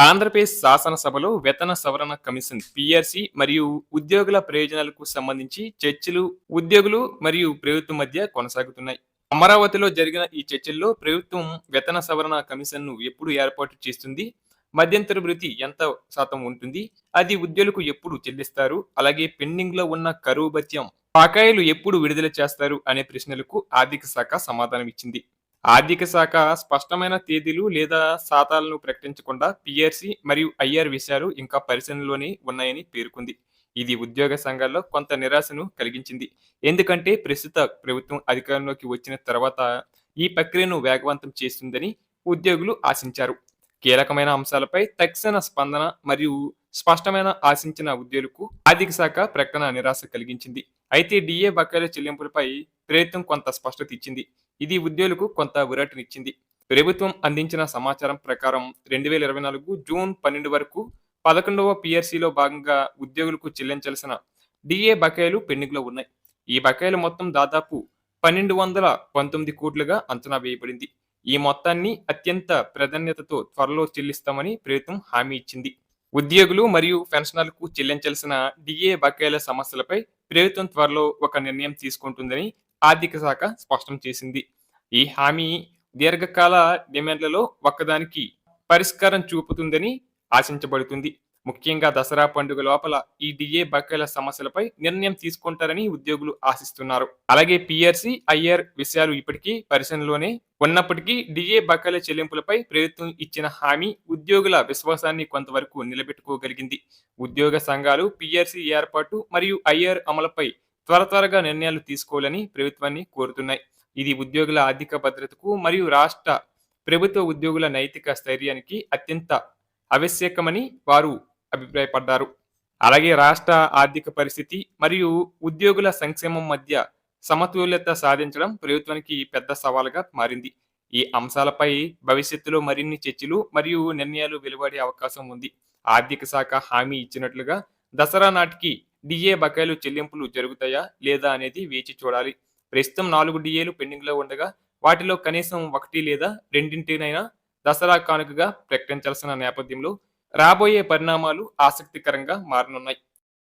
ఆంధ్రప్రదేశ్ శాసనసభలో వేతన సవరణ కమిషన్ పిఆర్సి మరియు ఉద్యోగుల ప్రయోజనాలకు సంబంధించి చర్చలు ఉద్యోగులు మరియు ప్రభుత్వం మధ్య కొనసాగుతున్నాయి. అమరావతిలో జరిగిన ఈ చర్చల్లో ప్రభుత్వం వేతన సవరణ కమిషన్ను ఎప్పుడు ఏర్పాటు చేస్తుంది? మధ్యంతర భృతి ఎంత శాతం ఉంటుంది? అది ఉద్యోగులకు ఎప్పుడు చెల్లిస్తారు? అలాగే పెండింగ్లో ఉన్న కరువు భత్యం బకాయిలు ఎప్పుడు విడుదల చేస్తారు? అనే ప్రశ్నలకు ఆర్థిక శాఖ సమాధానం ఇచ్చింది ఆర్థిక శాఖ స్పష్టమైన తేదీలు లేదా శాతాలను ప్రకటించకుండా పిఆర్సి మరియు ఐఆర్ విషయాలు ఇంకా పరిశీలనలోనే ఉన్నాయని పేర్కొంది. ఇది ఉద్యోగ సంఘాల్లో కొంత నిరాశను కలిగించింది. ఎందుకంటే ప్రస్తుత ప్రభుత్వం అధికారంలోకి వచ్చిన తర్వాత ఈ ప్రక్రియను వేగవంతం చేస్తుందని ఉద్యోగులు ఆశించారు. కీలకమైన అంశాలపై తక్షణ స్పందన మరియు స్పష్టమైన ఆశించిన ఉద్యోగులకు ఆర్థిక శాఖ ప్రకటన నిరాశ కలిగించింది. అయితే డిఏ బకాయిల చెల్లింపులపై ప్రభుత్వం కొంత స్పష్టత ఇచ్చింది. ఇది ఉద్యోగులకు కొంత ఊరటనిచ్చింది ప్రభుత్వం అందించిన సమాచారం ప్రకారం రెండు వేల ఇరవై నాలుగు జూన్ పన్నెండు వరకు పదకొండవ పిఆర్సీలో భాగంగా ఉద్యోగులకు చెల్లించాల్సిన డిఏ బకాయిలు పెండింగ్లో ఉన్నాయి. ఈ బకాయిలు మొత్తం దాదాపు పన్నెండు వందల పంతొమ్మిది కోట్లుగా అంచనా వేయబడింది. ఈ మొత్తాన్ని అత్యంత ప్రాధాన్యతతో త్వరలో చెల్లిస్తామని ప్రభుత్వం హామీ ఇచ్చింది. ఉద్యోగులు మరియు పెన్షనర్లకు చెల్లించాల్సిన డిఏ బకాయిల సమస్యలపై ప్రభుత్వం త్వరలో ఒక నిర్ణయం తీసుకుంటుందని ఆర్థిక శాఖ స్పష్టం చేసింది. ఈ హామీ దీర్ఘకాల డిమాండ్లలో ఒక్కదానికి పరిష్కారం చూపుతుందని ఆశించబడుతుంది. ముఖ్యంగా దసరా పండుగ లోపల ఈ డిఏ బకాయిల సమస్యలపై నిర్ణయం తీసుకుంటారని ఉద్యోగులు ఆశిస్తున్నారు. అలాగే పిఆర్సీ ఐఆర్ విషయాలు ఇప్పటికీ పరిశీలనలోనే ఉన్నప్పటికీ డిఏ బకాయిల చెల్లింపులపై ప్రభుత్వం ఇచ్చిన హామీ ఉద్యోగుల విశ్వాసాన్ని కొంతవరకు నిలబెట్టుకోగలిగింది. ఉద్యోగ సంఘాలు పిఆర్సీ ఏర్పాటు మరియు ఐఆర్ అమలుపై త్వర త్వరగా నిర్ణయాలు తీసుకోవాలని ప్రభుత్వాన్ని కోరుతున్నాయి. ఇది ఉద్యోగుల ఆర్థిక భద్రతకు మరియు రాష్ట్ర ప్రభుత్వ ఉద్యోగుల నైతిక స్థైర్యానికి అత్యంత ఆవశ్యకమని వారు అభిప్రాయపడ్డారు. అలాగే రాష్ట్ర ఆర్థిక పరిస్థితి మరియు ఉద్యోగుల సంక్షేమం మధ్య సమతుల్యత సాధించడం ప్రభుత్వానికి పెద్ద సవాలుగా మారింది. ఈ అంశాలపై భవిష్యత్తులో మరిన్ని చర్చలు మరియు నిర్ణయాలు వెలువడే అవకాశం ఉంది. ఆర్థిక శాఖ హామీ ఇచ్చినట్లుగా దసరా నాటికి డిఏ బకాయిలు చెల్లింపులు జరుగుతాయా లేదా అనేది వేచి చూడాలి. ప్రస్తుతం నాలుగు డిఏలు పెండింగ్లో ఉండగా వాటిలో కనీసం ఒకటి లేదా రెండింటినైనా దసరా కానుకగా ప్రకటించాల్సిన నేపథ్యంలో రాబోయే పరిణామాలు ఆసక్తికరంగా మారనున్నాయి.